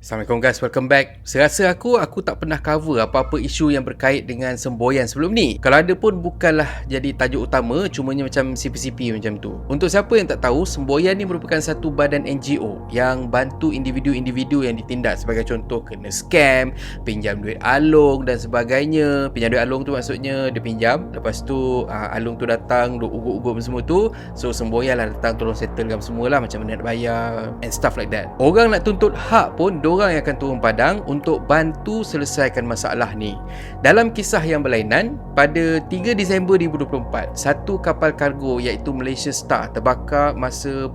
Assalamualaikum guys, welcome back. Serasa aku, aku tak pernah cover apa-apa isu yang berkait dengan semboyan sebelum ni. Kalau ada pun bukanlah jadi tajuk utama, cumanya macam CP-CP macam tu. Untuk siapa yang tak tahu, semboyan ni merupakan satu badan NGO yang bantu individu-individu yang ditindak sebagai contoh kena scam, pinjam duit alung dan sebagainya. Pinjam duit alung tu maksudnya dia pinjam, lepas tu uh, alung tu datang, duk ugut-ugut semua tu. So semboyan lah datang tolong settlekan semua lah macam mana nak bayar and stuff like that. Orang nak tuntut hak pun orang yang akan turun padang untuk bantu selesaikan masalah ni. Dalam kisah yang berlainan, pada 3 Disember 2024, satu kapal kargo iaitu Malaysia Star terbakar masa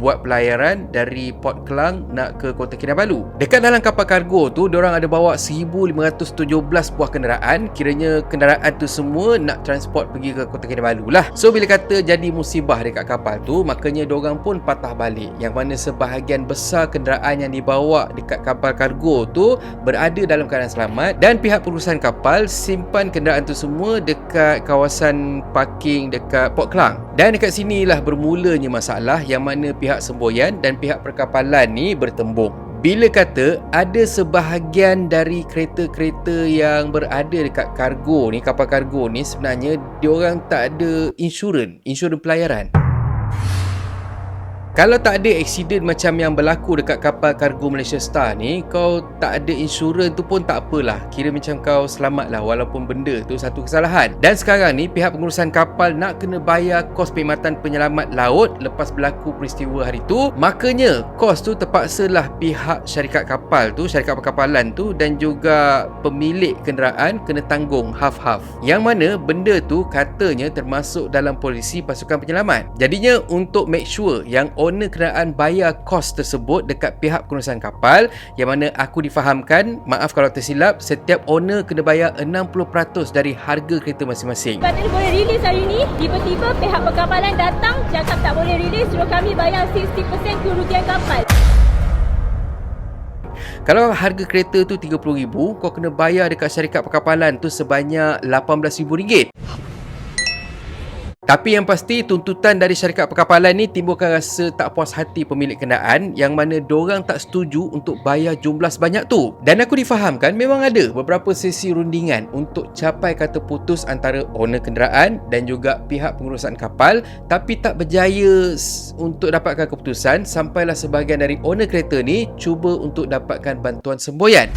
buat pelayaran dari Port Klang nak ke Kota Kinabalu. Dekat dalam kapal kargo tu, diorang ada bawa 1517 buah kenderaan. Kiranya kenderaan tu semua nak transport pergi ke Kota Kinabalu lah. So bila kata jadi musibah dekat kapal tu, makanya diorang pun patah balik. Yang mana sebahagian besar kenderaan yang dibawa dekat kapal kargo tu berada dalam keadaan selamat dan pihak perusahaan kapal simpan kenderaan tu semua dekat kawasan parking dekat Port Klang. Dan dekat sinilah bermulanya masalah yang mana pihak pihak semboyan dan pihak perkapalan ni bertembung. Bila kata ada sebahagian dari kereta-kereta yang berada dekat kargo ni, kapal kargo ni sebenarnya diorang tak ada insurans, insurans pelayaran. Kalau tak ada accident macam yang berlaku dekat kapal kargo Malaysia Star ni, kau tak ada insurans tu pun tak apalah. Kira macam kau selamat lah walaupun benda tu satu kesalahan. Dan sekarang ni pihak pengurusan kapal nak kena bayar kos perkhidmatan penyelamat laut lepas berlaku peristiwa hari tu. Makanya kos tu terpaksalah pihak syarikat kapal tu, syarikat perkapalan tu dan juga pemilik kenderaan kena tanggung half-half. Yang mana benda tu katanya termasuk dalam polisi pasukan penyelamat. Jadinya untuk make sure yang owner kenderaan bayar kos tersebut dekat pihak pengurusan kapal. Yang mana aku difahamkan maaf kalau tersilap setiap owner kena bayar 60% dari harga kereta masing-masing. Katanya boleh release hari ni Tiba-tiba pihak perkapalan datang Cakap tak boleh release Suruh kami bayar 60% kerugian kapal. Kalau harga kereta tu RM30,000 Kau kena bayar dekat syarikat perkapalan tu sebanyak RM18,000 tapi yang pasti tuntutan dari syarikat perkapalan ni timbulkan rasa tak puas hati pemilik kenderaan yang mana dorang tak setuju untuk bayar jumlah sebanyak tu. Dan aku difahamkan memang ada beberapa sesi rundingan untuk capai kata putus antara owner kenderaan dan juga pihak pengurusan kapal tapi tak berjaya untuk dapatkan keputusan sampailah sebahagian dari owner kereta ni cuba untuk dapatkan bantuan semboyan.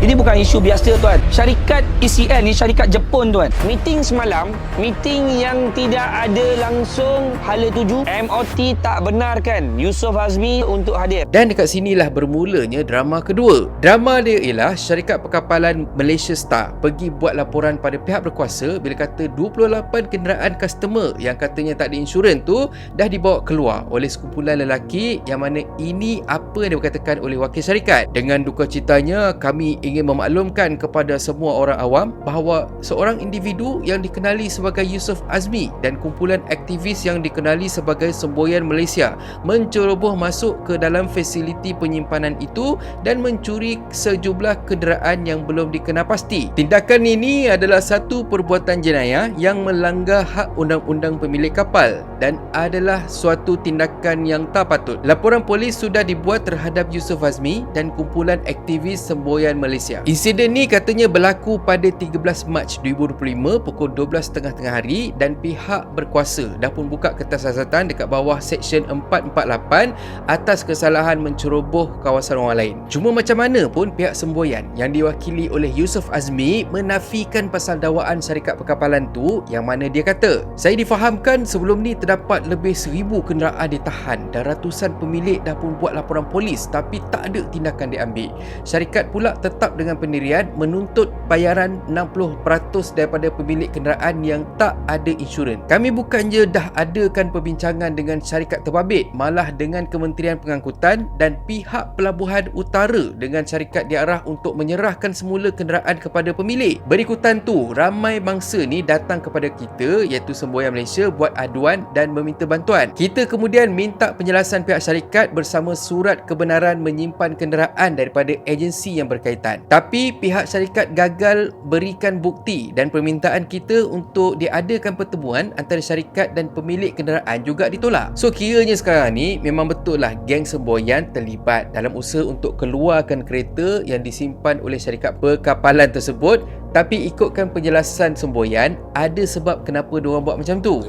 Ini bukan isu biasa tuan. Syarikat ECN ni syarikat Jepun tuan. Meeting semalam, meeting yang tidak ada langsung hala tuju. MOT tak benarkan Yusof Azmi untuk hadir. Dan dekat sinilah bermulanya drama kedua. Drama dia ialah syarikat perkapalan Malaysia Star pergi buat laporan pada pihak berkuasa bila kata 28 kenderaan customer yang katanya tak ada insurans tu dah dibawa keluar oleh sekumpulan lelaki yang mana ini apa yang dikatakan oleh wakil syarikat. Dengan duka citanya kami ingin memaklumkan kepada semua orang awam bahawa seorang individu yang dikenali sebagai Yusof Azmi dan kumpulan aktivis yang dikenali sebagai Semboyan Malaysia menceroboh masuk ke dalam fasiliti penyimpanan itu dan mencuri sejumlah kenderaan yang belum dikenal pasti. Tindakan ini adalah satu perbuatan jenayah yang melanggar hak undang-undang pemilik kapal dan adalah suatu tindakan yang tak patut. Laporan polis sudah dibuat terhadap Yusof Azmi dan kumpulan aktivis Semboyan Malaysia Malaysia. Insiden ni katanya berlaku pada 13 Mac 2025 pukul 12.30 tengah hari dan pihak berkuasa dah pun buka kertas siasatan dekat bawah Seksyen 448 atas kesalahan menceroboh kawasan orang lain. Cuma macam mana pun pihak semboyan yang diwakili oleh Yusof Azmi menafikan pasal dakwaan syarikat perkapalan tu yang mana dia kata, saya difahamkan sebelum ni terdapat lebih seribu kenderaan ditahan dan ratusan pemilik dah pun buat laporan polis tapi tak ada tindakan diambil. Syarikat pula tetap tetap dengan pendirian menuntut bayaran 60% daripada pemilik kenderaan yang tak ada insurans. Kami bukannya dah adakan perbincangan dengan syarikat terbabit, malah dengan Kementerian Pengangkutan dan pihak Pelabuhan Utara dengan syarikat diarah untuk menyerahkan semula kenderaan kepada pemilik. Berikutan tu, ramai bangsa ni datang kepada kita iaitu Semboyan Malaysia buat aduan dan meminta bantuan. Kita kemudian minta penjelasan pihak syarikat bersama surat kebenaran menyimpan kenderaan daripada agensi yang berkaitan. Tapi pihak syarikat gagal berikan bukti dan permintaan kita untuk diadakan pertemuan antara syarikat dan pemilik kenderaan juga ditolak. So kiranya sekarang ni memang betul lah geng semboyan terlibat dalam usaha untuk keluarkan kereta yang disimpan oleh syarikat perkapalan tersebut tapi ikutkan penjelasan semboyan ada sebab kenapa diorang buat macam tu.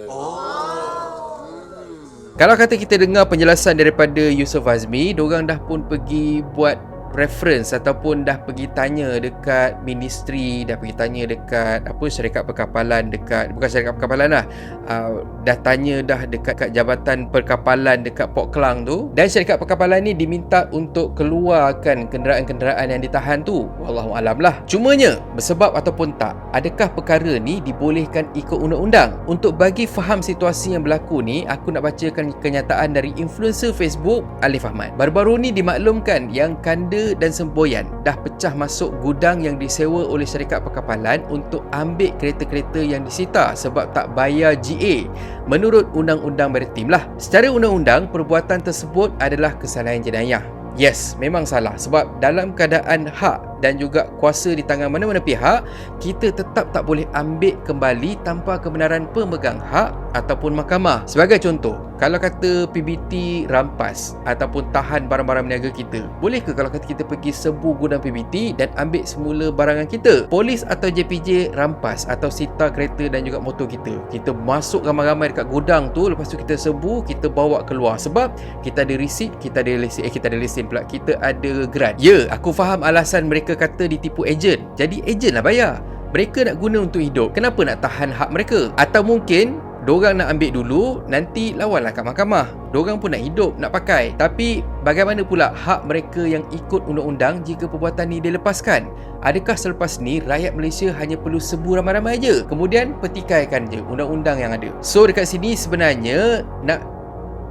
Kalau kata kita dengar penjelasan daripada Yusof Azmi, diorang dah pun pergi buat reference ataupun dah pergi tanya dekat ministry, dah pergi tanya dekat apa syarikat perkapalan dekat bukan syarikat perkapalan lah. Uh, dah tanya dah dekat kat jabatan perkapalan dekat Port Klang tu dan syarikat perkapalan ni diminta untuk keluarkan kenderaan-kenderaan yang ditahan tu. Wallahu alam lah. Cumanya bersebab ataupun tak, adakah perkara ni dibolehkan ikut undang-undang? Untuk bagi faham situasi yang berlaku ni, aku nak bacakan kenyataan dari influencer Facebook Alif Ahmad. Baru-baru ni dimaklumkan yang kanda dan semboyan dah pecah masuk gudang yang disewa oleh syarikat perkapalan untuk ambil kereta-kereta yang disita sebab tak bayar GA menurut undang-undang maritim lah. Secara undang-undang, perbuatan tersebut adalah kesalahan jenayah. Yes, memang salah sebab dalam keadaan hak dan juga kuasa di tangan mana-mana pihak, kita tetap tak boleh ambil kembali tanpa kebenaran pemegang hak ataupun mahkamah. Sebagai contoh, kalau kata PBT rampas ataupun tahan barang-barang berniaga kita, boleh ke kalau kata kita pergi sebu gudang PBT dan ambil semula barangan kita? Polis atau JPJ rampas atau sita kereta dan juga motor kita. Kita masuk ramai-ramai dekat gudang tu, lepas tu kita sebu, kita bawa keluar sebab kita ada receipt, kita ada lesen, eh kita ada lesen pula, kita ada grant. Ya, aku faham alasan mereka kata ditipu ejen. Jadi ejen lah bayar. Mereka nak guna untuk hidup. Kenapa nak tahan hak mereka? Atau mungkin Diorang nak ambil dulu Nanti lawanlah kat mahkamah Diorang pun nak hidup Nak pakai Tapi Bagaimana pula Hak mereka yang ikut undang-undang Jika perbuatan ni dilepaskan Adakah selepas ni Rakyat Malaysia hanya perlu sebu ramai-ramai je Kemudian Petikaikan je Undang-undang yang ada So dekat sini sebenarnya Nak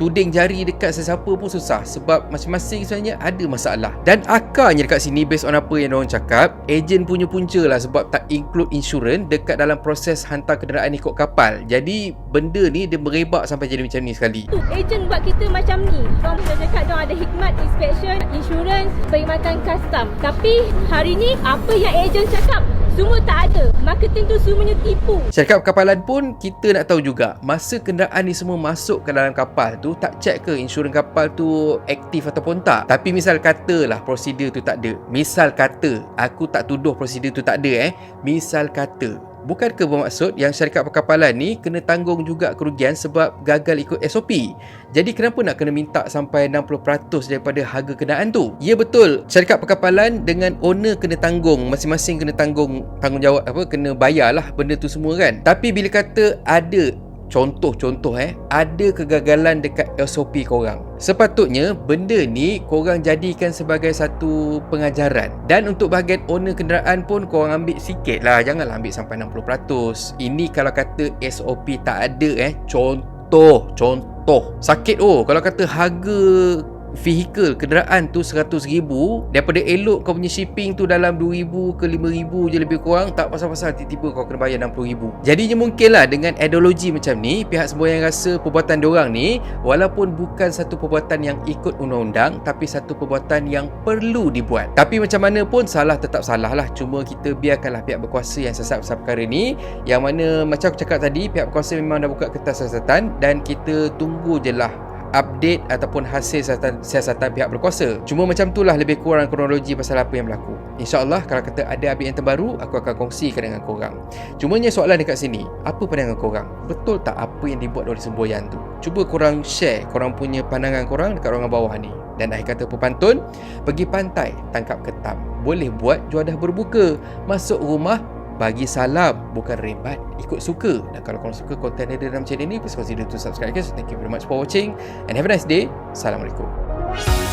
tuding jari dekat sesiapa pun susah sebab masing-masing sebenarnya ada masalah dan akarnya dekat sini based on apa yang orang cakap ejen punya punca lah sebab tak include insurans dekat dalam proses hantar kenderaan ikut kapal jadi benda ni dia merebak sampai jadi macam ni sekali ejen buat kita macam ni. Orang dah cakap dia ada hikmat inspection, insurans, perkhidmatan custom. Tapi hari ni apa yang ejen cakap semua tak ada. Marketing tu semuanya tipu. Syarikat perkapalan pun kita nak tahu juga masa kenderaan ni semua masuk ke dalam kapal tu tak check ke insurans kapal tu aktif ataupun tak. Tapi misal katalah prosedur tu tak ada. Misal kata aku tak tuduh prosedur tu tak ada eh. Misal kata Bukankah bermaksud yang syarikat perkapalan ni kena tanggung juga kerugian sebab gagal ikut SOP? Jadi kenapa nak kena minta sampai 60% daripada harga kenderaan tu? Ya betul, syarikat perkapalan dengan owner kena tanggung, masing-masing kena tanggung tanggungjawab apa kena bayarlah benda tu semua kan. Tapi bila kata ada Contoh-contoh eh. Ada kegagalan dekat SOP korang. Sepatutnya benda ni korang jadikan sebagai satu pengajaran. Dan untuk bahagian owner kenderaan pun korang ambil sikit lah. Janganlah ambil sampai 60% Ini kalau kata SOP tak ada eh. Contoh Contoh. Sakit oh. Kalau kata harga vehicle kenderaan tu 100 ribu. Daripada elok kau punya shipping tu dalam 2000 ke 5000 je lebih kurang tak pasal-pasal tiba-tiba kau kena bayar 60 ribu. Jadinya mungkin lah dengan ideologi macam ni pihak semboyan rasa perbuatan diorang ni walaupun bukan satu perbuatan yang ikut undang-undang tapi satu perbuatan yang perlu dibuat. Tapi macam mana pun salah tetap salah lah. Cuma kita biarkanlah pihak berkuasa yang sesat pasal perkara ni. Yang mana macam aku cakap tadi pihak berkuasa memang dah buka kertas siasatan dan kita tunggu je lah update ataupun hasil siasatan, siasatan pihak berkuasa. Cuma macam itulah lebih kurang kronologi pasal apa yang berlaku. InsyaAllah kalau kata ada update yang terbaru, aku akan kongsikan dengan korang. Cumanya soalan dekat sini, apa pandangan korang? Betul tak apa yang dibuat oleh semboyan tu? Cuba korang share korang punya pandangan korang dekat ruangan bawah ni. Dan akhir kata pepantun, pergi pantai, tangkap ketam. Boleh buat juadah berbuka. Masuk rumah, bagi salam bukan rembat ikut suka. Dan kalau korang suka konten ada dalam channel ni please consider to subscribe guys. Thank you very much for watching and have a nice day. Assalamualaikum